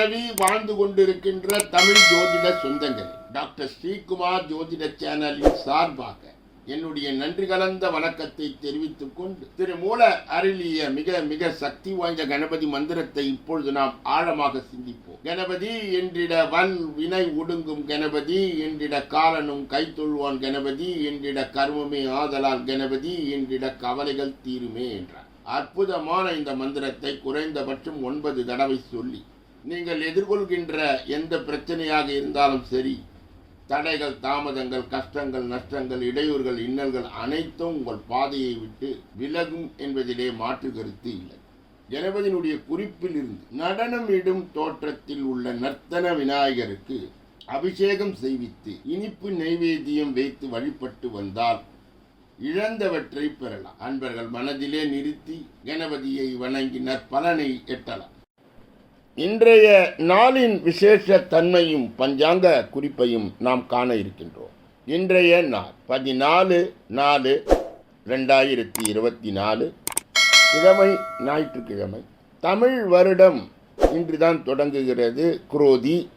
பரவி வாழ்ந்து கொண்டிருக்கின்ற தமிழ் ஜோதிட சொந்தங்கள். டாக்டர் ஸ்ரீகுமார் ஜோதிட சேனலின் சார்பாக என்னுடைய நன்றி கலந்த வணக்கத்தை தெரிவித்துக் கொண்டு திரு மூல அருளிய மிக மிக சக்தி வாய்ந்த கணபதி மந்திரத்தை இப்பொழுது நாம் ஆழமாக சிந்திப்போம். கணபதி என்றிட வன் வினை ஒடுங்கும் கணபதி என்றிட காலனும் கைத்தொழுவான் கணபதி என்றிட கர்மமே ஆதலால் கணபதி என்றிட கவலைகள் தீருமே என்றார். அற்புதமான இந்த மந்திரத்தை குறைந்தபட்சம் ஒன்பது தடவை சொல்லி நீங்கள் எதிர்கொள்கின்ற எந்த பிரச்சனையாக இருந்தாலும் சரி தடைகள் தாமதங்கள் கஷ்டங்கள் நஷ்டங்கள் இடையூறுகள் இன்னல்கள் அனைத்தும் உங்கள் பாதையை விட்டு விலகும் என்பதிலே மாற்று கருத்து இல்லை. ஜனபதியினுடைய குறிப்பில் இருந்து நடனமிடும் தோற்றத்தில் உள்ள நர்த்தன விநாயகருக்கு அபிஷேகம் செய்வித்து இனிப்பு நைவேத்தியம் வைத்து வழிபட்டு வந்தால் இழந்தவற்றை பெறலாம். அன்பர்கள் மனதிலே நிறுத்தி கணபதியை வணங்கி நற்பலனை எட்டலாம். இன்றைய நாளின் விசேஷ தன்மையும் பஞ்சாங்க குறிப்பையும் நாம் காண இருக்கின்றோம். இன்றைய நாள் பதினாலு நாலு ரெண்டாயிரத்தி இருபத்தி நாலு கிழமை ஞாயிற்றுக்கிழமை. தமிழ் வருடம் இன்று தான் தொடங்குகிறது குரோதி.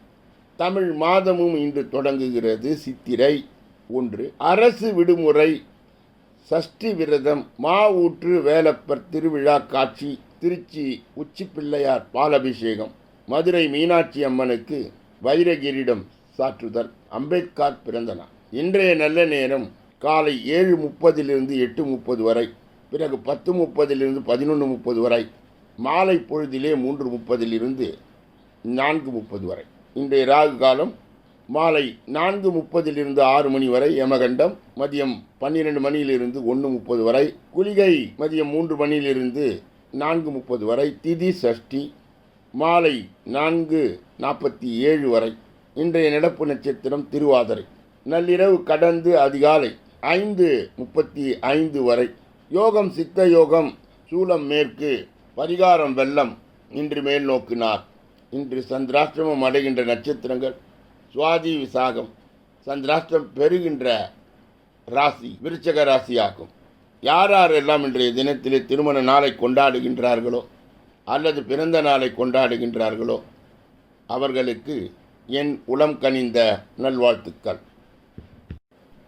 தமிழ் மாதமும் இன்று தொடங்குகிறது சித்திரை ஒன்று. அரசு விடுமுறை சஷ்டி விரதம் மா ஊற்று வேலப்பர் திருவிழா காட்சி திருச்சி உச்சி பிள்ளையார் பாலபிஷேகம் மதுரை மீனாட்சி அம்மனுக்கு வைரகிரிடம் சாற்றுதல் அம்பேத்கர் பிறந்தநாள். இன்றைய நல்ல நேரம் காலை ஏழு முப்பதிலிருந்து எட்டு முப்பது வரை பிறகு பத்து முப்பதிலிருந்து பதினொன்று முப்பது வரை மாலை பொழுதிலே மூன்று முப்பதிலிருந்து நான்கு முப்பது வரை. இன்றைய ராகு காலம் மாலை நான்கு முப்பதிலிருந்து ஆறு மணி வரை யமகண்டம் மதியம் பன்னிரெண்டு மணியிலிருந்து ஒன்று முப்பது வரை குளிகை மதியம் மூன்று மணியிலிருந்து நான்கு முப்பது வரை திதி சஷ்டி மாலை நான்கு நாற்பத்தி ஏழு வரை இன்றைய நடப்பு நட்சத்திரம் திருவாதிரை. நள்ளிரவு கடந்து அதிகாலை ஐந்து முப்பத்தி ஐந்து வரை யோகம் சித்த யோகம் சூலம் மேற்கு பரிகாரம் வெள்ளம் இன்று மேல் நோக்கினார். இன்று சந்திராஷ்டிரமம் அடைகின்ற நட்சத்திரங்கள் சுவாதி விசாகம் சந்திராஷ்டிரம் பெறுகின்ற ராசி விருச்சக ராசியாகும். யார் யாரெல்லாம் இன்றைய தினத்திலே திருமண நாளை கொண்டாடுகின்றார்களோ அல்லது பிறந்த நாளை கொண்டாடுகின்றார்களோ அவர்களுக்கு என் உளம் கனிந்த நல்வாழ்த்துக்கள்.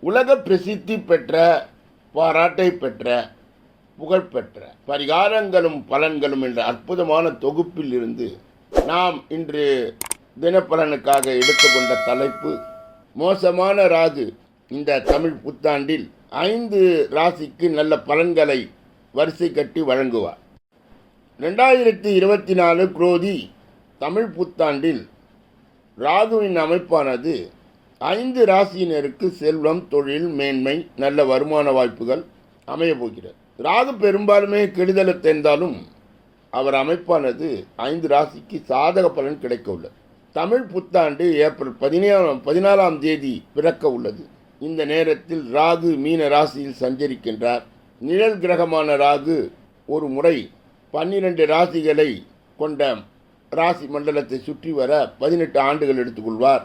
உலக பிரசித்தி பெற்ற பாராட்டை பெற்ற புகழ்பெற்ற பரிகாரங்களும் பலன்களும் என்ற அற்புதமான தொகுப்பில் இருந்து நாம் இன்று தினப்பலனுக்காக எடுத்துக்கொண்ட தலைப்பு மோசமான ராகு இந்த தமிழ் புத்தாண்டில் ஐந்து ராசிக்கு நல்ல பலன்களை வரிசை கட்டி வழங்குவார். ரெண்டாயிரத்தி இருபத்தி நாலு குரோதி தமிழ் புத்தாண்டில் ராகுவின் அமைப்பானது ஐந்து ராசியினருக்கு செல்வம் தொழில் மேன்மை நல்ல வருமான வாய்ப்புகள் அமையப்போகிறது ராகு பெரும்பாலுமே கெடுதலை தெரிந்தாலும் அவர் அமைப்பானது ஐந்து ராசிக்கு சாதக பலன் கிடைக்க உள்ளது. தமிழ் புத்தாண்டு ஏப்ரல் பதினேழாம் பதினாலாம் தேதி பிறக்க உள்ளது. இந்த நேரத்தில் ராகு மீன ராசியில் சஞ்சரிக்கின்றார். நிழல் கிரகமான ராகு ஒரு முறை பன்னிரண்டு ராசிகளை கொண்ட ராசி மண்டலத்தை சுற்றி வர பதினெட்டு ஆண்டுகள் எடுத்துக்கொள்வார்.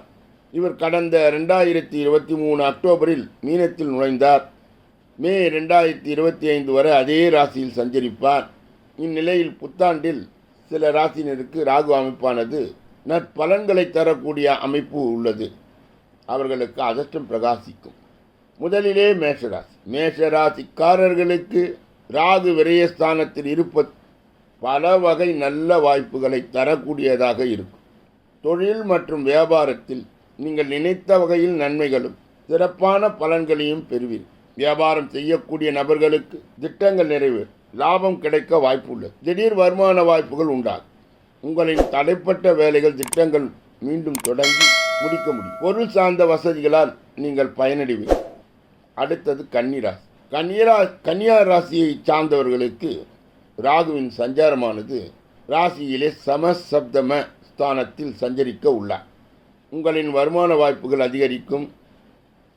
இவர் கடந்த ரெண்டாயிரத்தி இருபத்தி மூணு அக்டோபரில் மீனத்தில் நுழைந்தார். மே ரெண்டாயிரத்தி இருபத்தி ஐந்து வரை அதே ராசியில் சஞ்சரிப்பார். இந்நிலையில் புத்தாண்டில் சில ராசியினருக்கு ராகு அமைப்பானது நற்பலன்களை தரக்கூடிய அமைப்பு உள்ளது. அவர்களுக்கு அதிர்ஷ்டம் பிரகாசிக்கும். முதலிலே மேஷராசி. மேஷராசிக்காரர்களுக்கு ராகு விரயஸ்தானத்தில் இருப்ப பல வகை நல்ல வாய்ப்புகளை தரக்கூடியதாக இருக்கும். தொழில் மற்றும் வியாபாரத்தில் நீங்கள் நினைத்த வகையில் நன்மைகளும் சிறப்பான பலன்களையும் பெறுவீர். வியாபாரம் செய்யக்கூடிய நபர்களுக்கு திட்டங்கள் நிறைவேறும். லாபம் கிடைக்க வாய்ப்பு உள்ளது திடீர் வருமான வாய்ப்புகள் உண்டாகும். உங்களின் தடைப்பட்ட வேலைகள் திட்டங்கள் மீண்டும் தொடங்கி முடிக்க முடியும். பொருள் சார்ந்த வசதிகளால் நீங்கள் பயனடைவீர்கள். அடுத்தது கன்னிராசி. கன்னிரா கன்னியா ராசியை சார்ந்தவர்களுக்கு ராகுவின் சஞ்சாரமானது ராசியிலே சமசப்தம ஸ்தானத்தில் சஞ்சரிக்க உள்ளார். உங்களின் வருமான வாய்ப்புகள் அதிகரிக்கும்.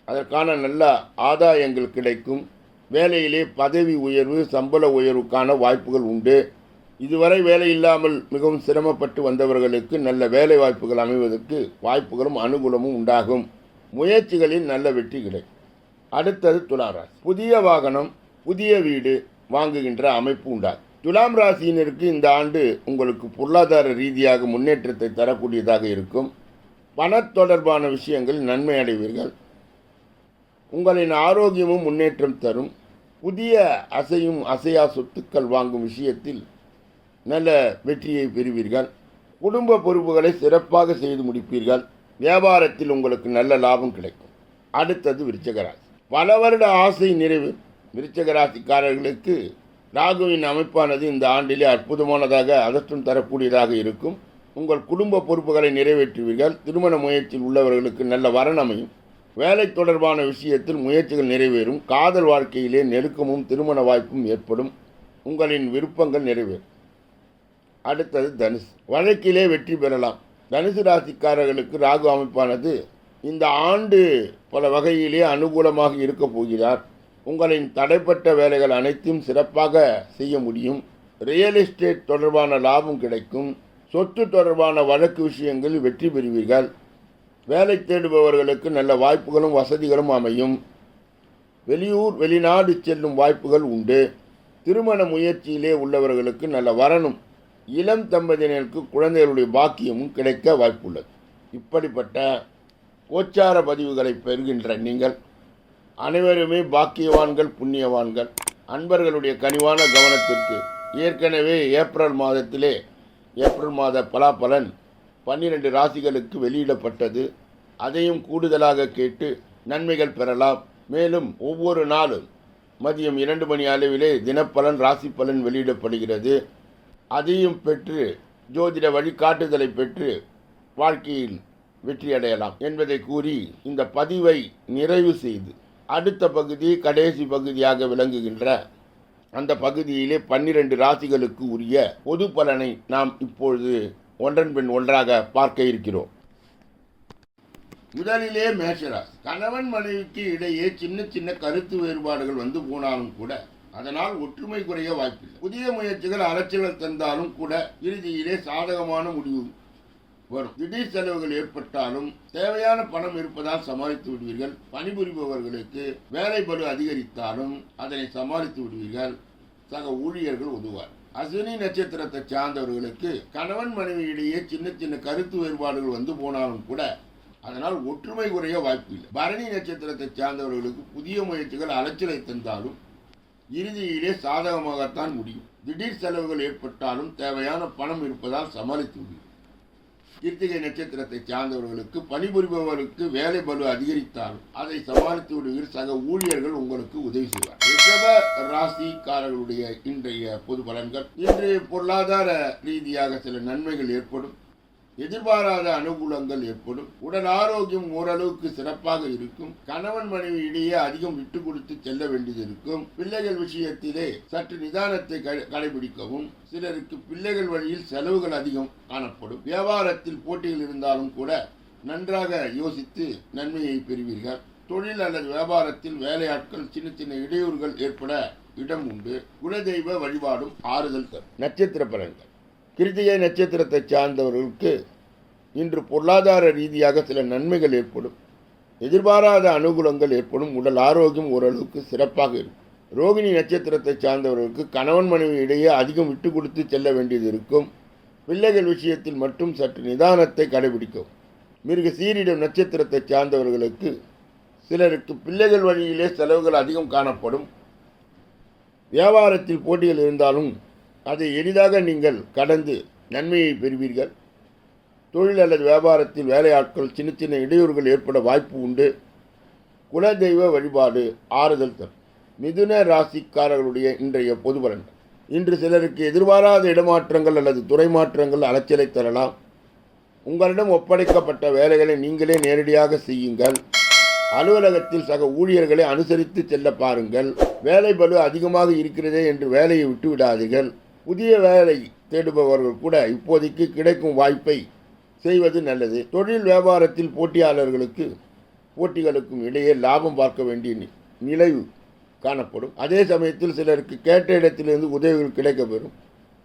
அதற்கான நல்ல ஆதாயங்கள் கிடைக்கும். வேலையிலே பதவி உயர்வு சம்பள உயர்வுக்கான வாய்ப்புகள் உண்டு. இதுவரை வேலை இல்லாமல் மிகவும் சிரமப்பட்டு வந்தவர்களுக்கு நல்ல வேலை வாய்ப்புகள் அமைவதற்கு வாய்ப்புகளும் அனுகூலமும் உண்டாகும். முயற்சிகளில் நல்ல வெற்றி கிடைக்கும். அடுத்தது துளாராசி புதிய வாகனம் புதிய வீடு வாங்குகின்ற அமைப்பு உண்டாகும். துலாம் ராசியினருக்கு இந்த ஆண்டு உங்களுக்கு பொருளாதார ரீதியாக முன்னேற்றத்தை தரக்கூடியதாக இருக்கும். பண தொடர்பான விஷயங்கள் நன்மை அடைவீர்கள். உங்களின் ஆரோக்கியமும் முன்னேற்றம் தரும். புதிய அசையும் அசையா சொத்துக்கள் வாங்கும் விஷயத்தில் நல்ல வெற்றியை பெறுவீர்கள். குடும்ப பொறுப்புகளை சிறப்பாக செய்து முடிப்பீர்கள். வியாபாரத்தில் உங்களுக்கு நல்ல லாபம் கிடைக்கும். அடுத்தது விருச்சகராசி. பல வருட ஆசை நிறைவு விருச்சகராசிக்காரர்களுக்கு ராகுவின் அமைப்பானது இந்த ஆண்டிலே அற்புதமானதாக அதிர்ஷ்டம் தரக்கூடியதாக இருக்கும். உங்கள் குடும்ப பொறுப்புகளை நிறைவேற்றுவீர்கள். திருமண முயற்சியில் உள்ளவர்களுக்கு நல்ல வரணமையும் வேலை தொடர்பான விஷயத்தில் முயற்சிகள் நிறைவேறும். காதல் வாழ்க்கையிலே நெருக்கமும் திருமண வாய்ப்பும் ஏற்படும். உங்களின் விருப்பங்கள் நிறைவேறும். அடுத்தது தனுசு வழக்கிலே வெற்றி பெறலாம். தனுசு ராசிக்காரர்களுக்கு ராகு அமைப்பானது இந்த ஆண்டு பல வகையிலே அனுகூலமாக இருக்கப் போகிறார். உங்களின் தடைப்பட்ட வேலைகள் அனைத்தும் சிறப்பாக செய்ய முடியும். ரியல் எஸ்டேட் தொடர்பான லாபம் கிடைக்கும். சொத்து தொடர்பான வழக்கு விஷயங்களில் வெற்றி பெறுவீர்கள். வேலை தேடுபவர்களுக்கு நல்ல வாய்ப்புகளும் வசதிகளும் அமையும். வெளியூர் வெளிநாடு செல்லும் வாய்ப்புகள் உண்டு. திருமண முயற்சியிலே உள்ளவர்களுக்கு நல்ல வரணும். இளம் தம்பதியினருக்கு குழந்தைகளுடைய பாக்கியமும் கிடைக்க வாய்ப்புள்ளது. இப்படிப்பட்ட கோச்சார பதிவுகளை பெறுகின்ற நீங்கள் அனைவருமே பாக்கியவான்கள் புண்ணியவான்கள் அன்பர்களுடைய கனிவான கவனத்திற்கு ஏற்கனவே ஏப்ரல் மாதத்திலே ஏப்ரல் மாத பலாபலன் பன்னிரண்டு ராசிகளுக்கு வெளியிடப்பட்டது. அதையும் கூடுதலாக கேட்டு நன்மைகள் பெறலாம். மேலும் ஒவ்வொரு நாளும் மதியம் இரண்டு மணி அளவிலே தினப்பலன் ராசி பலன் வெளியிடப்படுகிறது. அதையும் பெற்று ஜோதிட வழிகாட்டுதலை பெற்று வாழ்க்கையில் வெற்றியடையலாம் என்பதை கூறி இந்த பதிவை நிறைவு செய்து அடுத்த பகுதி கடைசி பகுதியாக விளங்குகின்ற அந்த பகுதியிலே பன்னிரண்டு ராசிகளுக்கு உரிய பொது பலனை நாம் இப்பொழுது ஒன்றன் பின் ஒன்றாக பார்க்க இருக்கிறோம். முதலிலே மேஷராசி. கணவன் மனைவிக்கு இடையே சின்ன சின்ன கருத்து வேறுபாடுகள் வந்து போனாலும் கூட அதனால் ஒற்றுமை குறைய வாய்ப்பில்லை. புதிய முயற்சிகள் அலைச்சல் தந்தாலும் கூட இறுதியிலே சாதகமான முடிவு வரும். திடீர் செலவுகள் ஏற்பட்டாலும் தேவையான பணம் இருப்பதால் சமாளித்து விடுவீர்கள். பணிபுரிபவர்களுக்கு வேலை பலு அதிகரித்தாலும் அதனை சமாளித்து விடுவீர்கள். சக ஊழியர்கள் உதவார். அஸ்வினி நட்சத்திரத்தை சார்ந்தவர்களுக்கு கணவன் மனைவியிடையே சின்ன சின்ன கருத்து வேறுபாடுகள் வந்து போனாலும் கூட அதனால் ஒற்றுமை குறைய வாய்ப்பில்லை. பரணி நட்சத்திரத்தை சார்ந்தவர்களுக்கு புதிய முயற்சிகள் அலைச்சலை தந்தாலும் இறுதியிலே சாதகமாகத்தான் முடியும். திடீர் செலவுகள் ஏற்பட்டாலும் தேவையான பணம் இருப்பதால் சமாளித்து முடியும். கிருத்திகை நட்சத்திரத்தை சார்ந்தவர்களுக்கு பணிபுரிபவர்களுக்கு வேலை பலு அதிகரித்தாலும் அதை சமாளித்து விடுகிற சக ஊழியர்கள் உங்களுக்கு உதவி செய்வார் ரிஷப ராசிக்காரர்களுடைய இன்றைய பொது பலன்கள். இன்றைய பொருளாதார ரீதியாக சில நன்மைகள் ஏற்படும். எதிர்பாராத அனுகூலங்கள் ஏற்படும். உடல் ஆரோக்கியம் ஓரளவுக்கு சிறப்பாக இருக்கும். கணவன் மனைவி இடையே அதிகம் விட்டு கொடுத்து செல்ல வேண்டியது இருக்கும். பிள்ளைகள் விஷயத்திலே சற்று நிதானத்தை க- கடைபிடிக்கவும் சிலருக்கு பிள்ளைகள் வழியில் செலவுகள் அதிகம் காணப்படும். வியாபாரத்தில் போட்டிகள் இருந்தாலும் கூட நன்றாக யோசித்து நன்மையை பெறுவீர்கள். தொழில் அல்லது வியாபாரத்தில் வேலையாட்கள் சின்ன சின்ன இடையூறுகள் ஏற்பட இடம் உண்டு. குலதெய்வ வழிபாடும் ஆறுதல் தரும். நட்சத்திர பலன்கள். கிருத்திகை நட்சத்திரத்தை சார்ந்தவர்களுக்கு இன்று பொருளாதார ரீதியாக சில நன்மைகள் ஏற்படும். எதிர்பாராத அனுகூலங்கள் ஏற்படும். உடல் ஆரோக்கியம் ஓரளவுக்கு சிறப்பாக இருக்கும். ரோகிணி நட்சத்திரத்தை சார்ந்தவர்களுக்கு கணவன் மனைவி இடையே அதிகம் விட்டு கொடுத்து செல்ல வேண்டியது இருக்கும். பிள்ளைகள் விஷயத்தில் மட்டும் சற்று நிதானத்தை கடைபிடிக்கும் மிருக சீரிடம் நட்சத்திரத்தை சார்ந்தவர்களுக்கு சிலருக்கு பிள்ளைகள் வழியிலே செலவுகள் அதிகம் காணப்படும். வியாபாரத்தில் போட்டிகள் இருந்தாலும் அதை எளிதாக நீங்கள் கடந்து நன்மையை பெறுவீர்கள். தொழில் அல்லது வியாபாரத்தில் வேலையாட்கள் சின்ன சின்ன இடையூறுகள் ஏற்பட வாய்ப்பு உண்டு. குலதெய்வ வழிபாடு ஆறுதல் தரும். மிதுன ராசிக்காரர்களுடைய இன்றைய பொது இன்று சிலருக்கு எதிர்பாராத இடமாற்றங்கள் அல்லது துறை மாற்றங்கள் அலைச்சலை தரலாம். உங்களிடம் ஒப்படைக்கப்பட்ட வேலைகளை நீங்களே நேரடியாக செய்யுங்கள். அலுவலகத்தில் சக ஊழியர்களை அனுசரித்து செல்ல பாருங்கள். வேலை பலு அதிகமாக இருக்கிறதே என்று வேலையை விட்டு விடாதீர்கள். புதிய வேலை தேடுபவர்கள் கூட இப்போதைக்கு கிடைக்கும் வாய்ப்பை செய்வது நல்லது. தொழில் வியாபாரத்தில் போட்டியாளர்களுக்கு போட்டிகளுக்கும் இடையே லாபம் பார்க்க வேண்டிய நி- நிலை காணப்படும். அதே சமயத்தில் சிலருக்கு கேட்ட இடத்திலிருந்து உதவிகள் கிடைக்கப்பெறும்.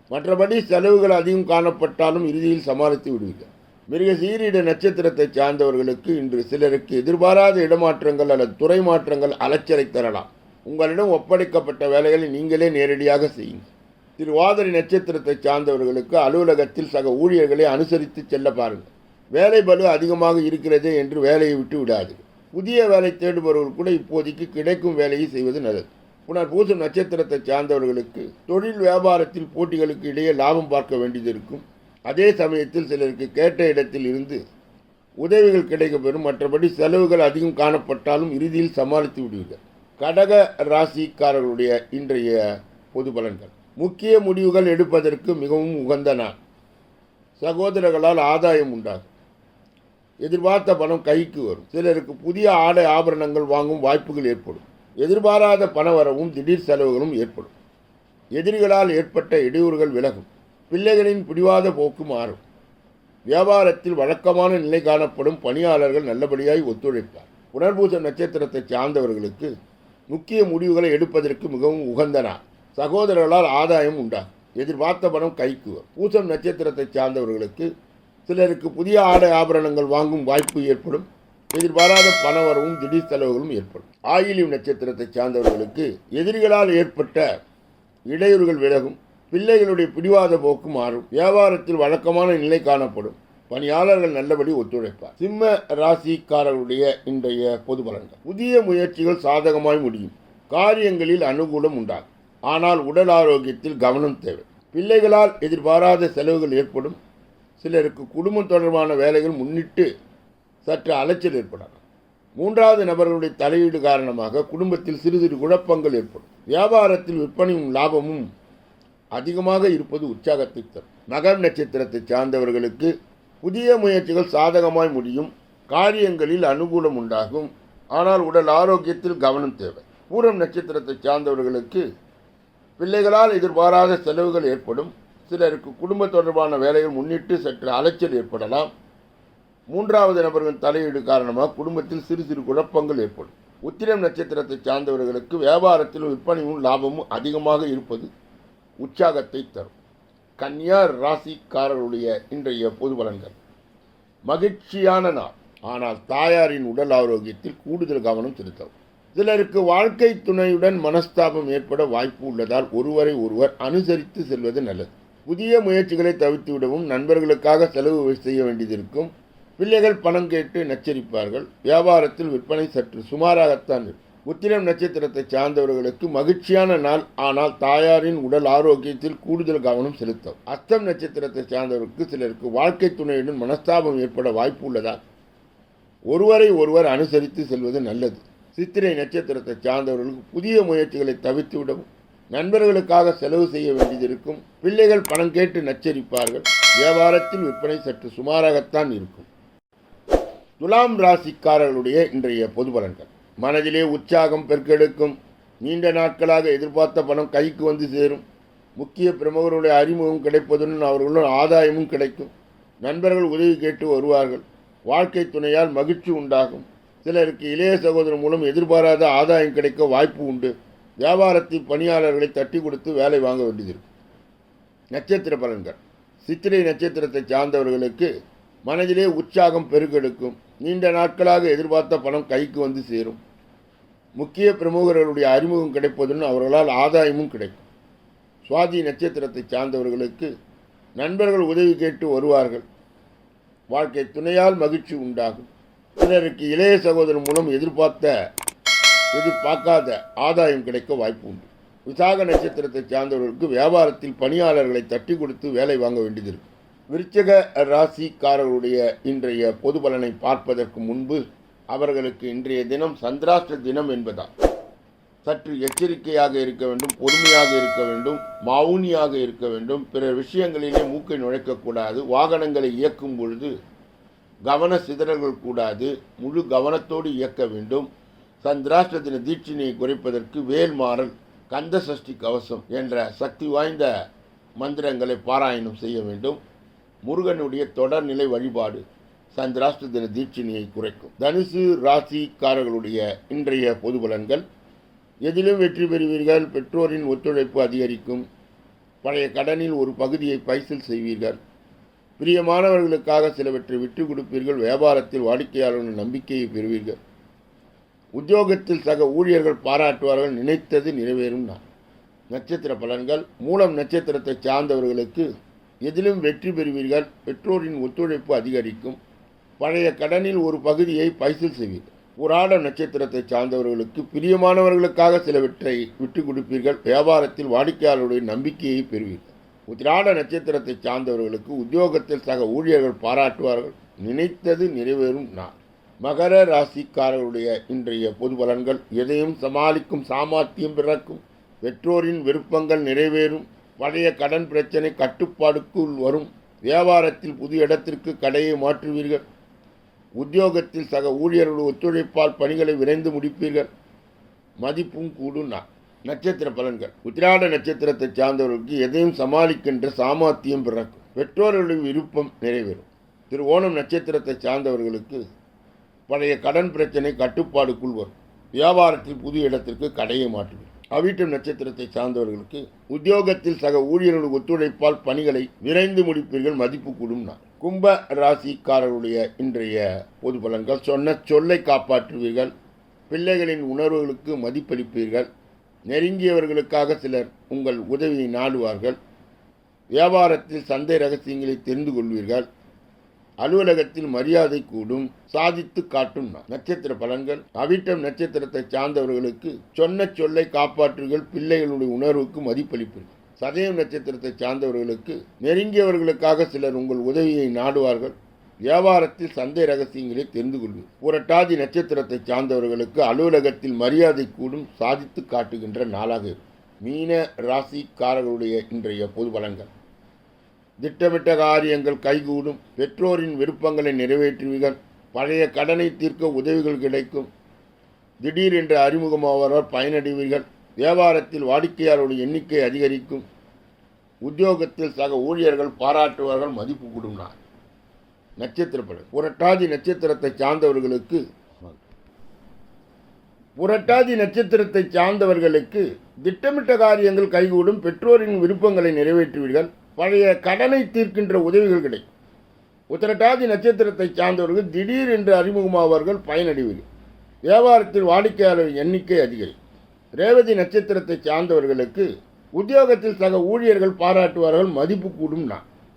மற்றபடி செலவுகள் அதிகம் காணப்பட்டாலும் இறுதியில் சமாளித்து விடுவீர்கள். மிருக சீரிட நட்சத்திரத்தை சார்ந்தவர்களுக்கு இன்று சிலருக்கு எதிர்பாராத இடமாற்றங்கள் அல்லது துறை மாற்றங்கள் அலைச்சலை தரலாம். உங்களிடம் ஒப்படைக்கப்பட்ட வேலைகளை நீங்களே நேரடியாக செய்யுங்கள். திருவாதிரை நட்சத்திரத்தை சார்ந்தவர்களுக்கு அலுவலகத்தில் சக ஊழியர்களை அனுசரித்து செல்ல பாருங்கள். வேலை பலு அதிகமாக இருக்கிறதே என்று வேலையை விட்டு விடாது. புதிய வேலை தேடுபவர்கள் கூட இப்போதைக்கு கிடைக்கும் வேலையை செய்வது நல்லது. புனர் பூசம் நட்சத்திரத்தை சார்ந்தவர்களுக்கு தொழில் வியாபாரத்தில் போட்டிகளுக்கு இடையே லாபம் பார்க்க வேண்டியது இருக்கும். அதே சமயத்தில் சிலருக்கு கேட்ட இடத்தில் இருந்து உதவிகள் கிடைக்கப்பெறும். மற்றபடி செலவுகள் அதிகம் காணப்பட்டாலும் இறுதியில் சமாளித்து விடுவீர்கள். கடக ராசிக்காரர்களுடைய இன்றைய பொது பலன்கள். முக்கிய முடிவுகள் எடுப்பதற்கு மிகவும் உகந்த நாள் சகோதரர்களால் ஆதாயம் உண்டாகும். எதிர்பார்த்த பணம் கைக்கு வரும். சிலருக்கு புதிய ஆடை ஆபரணங்கள் வாங்கும் வாய்ப்புகள் ஏற்படும். எதிர்பாராத பணவரவும் திடீர் செலவுகளும் ஏற்படும். எதிரிகளால் ஏற்பட்ட இடையூறுகள் விலகும். பிள்ளைகளின் பிடிவாத போக்கு மாறும். வியாபாரத்தில் வழக்கமான நிலை காணப்படும் பணியாளர்கள் நல்லபடியாய் ஒத்துழைப்பார். புனர்பூச நட்சத்திரத்தை சார்ந்தவர்களுக்கு முக்கிய முடிவுகளை எடுப்பதற்கு மிகவும் உகந்த நாள் சகோதரர்களால் ஆதாயம் உண்டாகும் எதிர்பார்த்த பணம் கைக்கு. பூசம் நட்சத்திரத்தை சார்ந்தவர்களுக்கு சிலருக்கு புதிய ஆடை ஆபரணங்கள் வாங்கும் வாய்ப்பு ஏற்படும். எதிர்பாராத பணவரவும் திடீர் செலவுகளும் ஏற்படும். ஆயிலியம் நட்சத்திரத்தை சார்ந்தவர்களுக்கு எதிரிகளால் ஏற்பட்ட இடையூறுகள் விலகும். பிள்ளைகளுடைய பிடிவாத போக்கு மாறும். வியாபாரத்தில் வழக்கமான நிலை காணப்படும். பணியாளர்கள் நல்லபடி ஒத்துழைப்பார். சிம்ம ராசிக்காரர்களுடைய இன்றைய பொது பலன்கள். புதிய முயற்சிகள் சாதகமாய் முடியும். காரியங்களில் அனுகூலம் உண்டாகும். ஆனால் உடல் ஆரோக்கியத்தில் கவனம் தேவை. பிள்ளைகளால் எதிர்பாராத செலவுகள் ஏற்படும். சிலருக்கு குடும்பம் தொடர்பான வேலைகள் முன்னிட்டு சற்று அலைச்சல் ஏற்படலாம். மூன்றாவது நபர்களுடைய தலையீடு காரணமாக குடும்பத்தில் சிறு சிறு குழப்பங்கள் ஏற்படும். வியாபாரத்தில் விற்பனையும் லாபமும் அதிகமாக இருப்பது உற்சாகத்தை தரும். மகர் நட்சத்திரத்தை சார்ந்தவர்களுக்கு புதிய முயற்சிகள் சாதகமாய் முடியும். காரியங்களில் அனுகூலம் உண்டாகும். ஆனால் உடல் ஆரோக்கியத்தில் கவனம் தேவை. பூரம் நட்சத்திரத்தை சார்ந்தவர்களுக்கு பிள்ளைகளால் எதிர்பாராத செலவுகள் ஏற்படும். சிலருக்கு குடும்ப தொடர்பான வேலைகள் முன்னிட்டு சற்று அலைச்சல் ஏற்படலாம். மூன்றாவது நபர்களின் தலையீடு காரணமாக குடும்பத்தில் சிறு சிறு குழப்பங்கள் ஏற்படும். உத்திரம் நட்சத்திரத்தை சார்ந்தவர்களுக்கு வியாபாரத்திலும் விற்பனையும் லாபமும் அதிகமாக இருப்பது உற்சாகத்தை தரும். கன்னியார் ராசிக்காரருடைய இன்றைய பொது பலன்கள். மகிழ்ச்சியான நாள். ஆனால் தாயாரின் உடல் ஆரோக்கியத்தில் கூடுதல் கவனம் செலுத்தவும். சிலருக்கு வாழ்க்கை துணையுடன் மனஸ்தாபம் ஏற்பட வாய்ப்பு உள்ளதால் ஒருவரை ஒருவர் அனுசரித்து செல்வது நல்லது. புதிய முயற்சிகளை தவிர்த்து விடவும் நண்பர்களுக்காக செலவு செய்ய வேண்டியதிருக்கும். பிள்ளைகள் பணம் கேட்டு நச்சரிப்பார்கள். வியாபாரத்தில் விற்பனை சற்று சுமாராகத்தான் உத்திரம் நட்சத்திரத்தை சார்ந்தவர்களுக்கு மகிழ்ச்சியான நாள். ஆனால் தாயாரின் உடல் ஆரோக்கியத்தில் கூடுதல் கவனம் செலுத்தும் அஸ்தம் நட்சத்திரத்தை சார்ந்தவருக்கு சிலருக்கு வாழ்க்கை துணையுடன் மனஸ்தாபம் ஏற்பட வாய்ப்பு உள்ளதால் ஒருவரை ஒருவர் அனுசரித்து செல்வது நல்லது. சித்திரை நட்சத்திரத்தை சார்ந்தவர்களுக்கு புதிய முயற்சிகளை தவிர்த்து விடவும் நண்பர்களுக்காக செலவு செய்ய வேண்டியதிருக்கும் பிள்ளைகள் பணம் கேட்டு நச்சரிப்பார்கள். வியாபாரத்தில் விற்பனை சற்று சுமாராகத்தான் இருக்கும். துலாம் ராசிக்காரர்களுடைய இன்றைய பொது பலன்கள். மனதிலே உற்சாகம் பெருக்கெடுக்கும். நீண்ட நாட்களாக எதிர்பார்த்த பணம் கைக்கு வந்து சேரும். முக்கிய பிரமுகர்களுடைய அறிமுகம் கிடைப்பதுடன் அவர்களுடன் ஆதாயமும் கிடைக்கும். நண்பர்கள் உதவி கேட்டு வருவார்கள். வாழ்க்கை துணையால் மகிழ்ச்சி உண்டாகும். சிலருக்கு இளைய சகோதரர் மூலம் எதிர்பாராத ஆதாயம் கிடைக்க வாய்ப்பு உண்டு. வியாபாரத்தில் பணியாளர்களை தட்டி கொடுத்து வேலை வாங்க வேண்டியது நட்சத்திர பலன்கள். சித்திரை நட்சத்திரத்தை சார்ந்தவர்களுக்கு மனதிலே உற்சாகம் பெருக்கெடுக்கும் நீண்ட நாட்களாக எதிர்பார்த்த பணம் கைக்கு வந்து சேரும். முக்கிய பிரமுகர்களுடைய அறிமுகம் கிடைப்பதுடன் அவர்களால் ஆதாயமும் கிடைக்கும். சுவாதி நட்சத்திரத்தை சார்ந்தவர்களுக்கு நண்பர்கள் உதவி கேட்டு வருவார்கள். வாழ்க்கை துணையால் மகிழ்ச்சி உண்டாகும். சிலருக்கு இளைய சகோதரன் மூலம் எதிர்பார்த்த எதிர்பார்க்காத ஆதாயம் கிடைக்க வாய்ப்பு உண்டு விசாக நட்சத்திரத்தை சார்ந்தவர்களுக்கு வியாபாரத்தில் பணியாளர்களை தட்டி கொடுத்து வேலை வாங்க வேண்டியது இருக்கும். விருச்சக ராசிக்காரர்களுடைய இன்றைய பொது பலனை பார்ப்பதற்கு முன்பு அவர்களுக்கு இன்றைய தினம் சந்திராஷ்ட தினம் என்பதால் சற்று எச்சரிக்கையாக இருக்க வேண்டும் பொறுமையாக இருக்க வேண்டும் மௌனியாக இருக்க வேண்டும். பிற விஷயங்களிலே மூக்கை நுழைக்கக்கூடாது வாகனங்களை இயக்கும் பொழுது கவன சிதறல்கள் கூடாது. முழு கவனத்தோடு இயக்க வேண்டும். சந்திராஷ்ட தின தீட்சினை குறைப்பதற்கு வேல்மாறல் கந்த சஷ்டி கவசம் என்ற சக்தி வாய்ந்த மந்திரங்களை பாராயணம் செய்ய வேண்டும். முருகனுடைய தொடர்நிலை வழிபாடு சந்திராஷ்ட தின தீட்சினியை குறைக்கும். தனுசு ராசிக்காரர்களுடைய இன்றைய பொது பலன்கள். எதிலும் வெற்றி பெறுவீர்கள். பெற்றோரின் ஒத்துழைப்பு அதிகரிக்கும். பழைய கடனில் ஒரு பகுதியை பைசல் செய்வீர்கள். பிரியமானவர்களுக்காக சிலவற்றை விட்டு கொடுப்பீர்கள். வியாபாரத்தில் வாடிக்கையாளர்கள் நம்பிக்கையை பெறுவீர்கள். உத்தியோகத்தில் சக ஊழியர்கள் பாராட்டுவார்கள். நினைத்தது நிறைவேறும் நான். நட்சத்திர பலன்கள். மூலம் நட்சத்திரத்தை சார்ந்தவர்களுக்கு எதிலும் வெற்றி பெறுவீர்கள். பெற்றோரின் ஒத்துழைப்பு அதிகரிக்கும். பழைய கடனில் ஒரு பகுதியை பைசல் செய்வீர்கள் புராட நட்சத்திரத்தை சார்ந்தவர்களுக்கு பிரியமானவர்களுக்காக சிலவற்றை விட்டு கொடுப்பீர்கள். வியாபாரத்தில் வாடிக்கையாளருடைய நம்பிக்கையை பெறுவீர்கள். உத்திராட நட்சத்திரத்தை சார்ந்தவர்களுக்கு உத்தியோகத்தில் சக ஊழியர்கள் பாராட்டுவார்கள். நினைத்தது நிறைவேறும் நாள் மகர ராசிக்காரர்களுடைய இன்றைய பொது பலன்கள் எதையும் சமாளிக்கும் சாமர்த்தியம் பிறக்கும். பெற்றோரின் விருப்பங்கள் நிறைவேறும். பழைய கடன் பிரச்சனை கட்டுப்பாடுக்குள் வரும். வியாபாரத்தில் புது இடத்திற்கு கடையை மாற்றுவீர்கள். உத்தியோகத்தில் சக ஊழியர்கள் ஒத்துழைப்பால் பணிகளை விரைந்து முடிப்பீர்கள். மதிப்பும் கூடும் நான். நட்சத்திர பலன்கள். உத்திராட நட்சத்திரத்தை சார்ந்தவர்களுக்கு எதையும் சமாளிக்கின்ற சாமர்த்தியம் பிறக்கும். பெற்றோர்களுடைய விருப்பம் நிறைவேறும். திரு ஓணம் நட்சத்திரத்தை சார்ந்தவர்களுக்கு பழைய கடன் பிரச்சனை கட்டுப்பாடுக்குள் வரும். வியாபாரத்தில் புது இடத்திற்கு கடையை மாற்றுவேன். அவிட்டம் நட்சத்திரத்தை சார்ந்தவர்களுக்கு உத்தியோகத்தில் சக ஊழியர்கள் ஒத்துழைப்பால் பணிகளை விரைந்து முடிப்பீர்கள் மதிப்பு கூடும் நான் கும்ப ராசிக்காரர்களுடைய இன்றைய பொது பலன்கள். சொன்ன சொல்லை காப்பாற்றுவீர்கள். பிள்ளைகளின் உணர்வுகளுக்கு மதிப்பளிப்பீர்கள். நெருங்கியவர்களுக்காக சிலர் உங்கள் உதவியை நாடுவார்கள். வியாபாரத்தில் சந்தை ரகசியங்களை தெரிந்து கொள்வீர்கள். அலுவலகத்தில் மரியாதை கூடும். சாதித்து காட்டும் நட்சத்திர பலன்கள். அவிட்டம் நட்சத்திரத்தை சார்ந்தவர்களுக்கு சொன்ன சொல்லை காப்பாற்றுகள் பிள்ளைகளுடைய உணர்வுக்கு மதிப்பளிப்பீர்கள். சதயம் நட்சத்திரத்தை சார்ந்தவர்களுக்கு நெருங்கியவர்களுக்காக சிலர் உங்கள் உதவியை நாடுவார்கள். வியாபாரத்தில் சந்தை ரகசியங்களை தெரிந்து கொள்வது. புரட்டாதி நட்சத்திரத்தை சார்ந்தவர்களுக்கு அலுவலகத்தில் மரியாதை கூடும் சாதித்து காட்டுகின்ற நாளாக இருக்கும். மீன ராசிக்காரர்களுடைய இன்றைய பொது பலன்கள் திட்டமிட்ட காரியங்கள் கைகூடும். பெற்றோரின் விருப்பங்களை நிறைவேற்றுவீர்கள். பழைய கடனை தீர்க்க உதவிகள் கிடைக்கும். திடீரென்று அறிமுகமாவதால் பயனடைவீர்கள். வியாபாரத்தில் வாடிக்கையாளருடைய எண்ணிக்கை அதிகரிக்கும். உத்தியோகத்தில் சக ஊழியர்கள் பாராட்டுவார்கள் மதிப்பு கூடும் நாள். நட்சத்திர பலன் புரட்டாதி நட்சத்திரத்தை சார்ந்தவர்களுக்கு புரட்டாதி நட்சத்திரத்தை சார்ந்தவர்களுக்கு திட்டமிட்ட காரியங்கள் கைகூடும் பெற்றோரின் விருப்பங்களை நிறைவேற்றுவீர்கள். பழைய கடனை தீர்க்கின்ற உதவிகள் கிடைக்கும். உத்திரட்டாதி நட்சத்திரத்தை சார்ந்தவர்கள் திடீர் என்று அறிமுகமாவார்கள் பயனடைவீர்கள். வியாபாரத்தில் வாடிக்கையாளர் எண்ணிக்கை அதிகரிக்கும். ரேவதி நட்சத்திரத்தை சார்ந்தவர்களுக்கு உத்தியோகத்தில் சக ஊழியர்கள் பாராட்டுவார்கள் மதிப்பு கூடும் நான்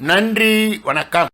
நன்றி வணக்கம்.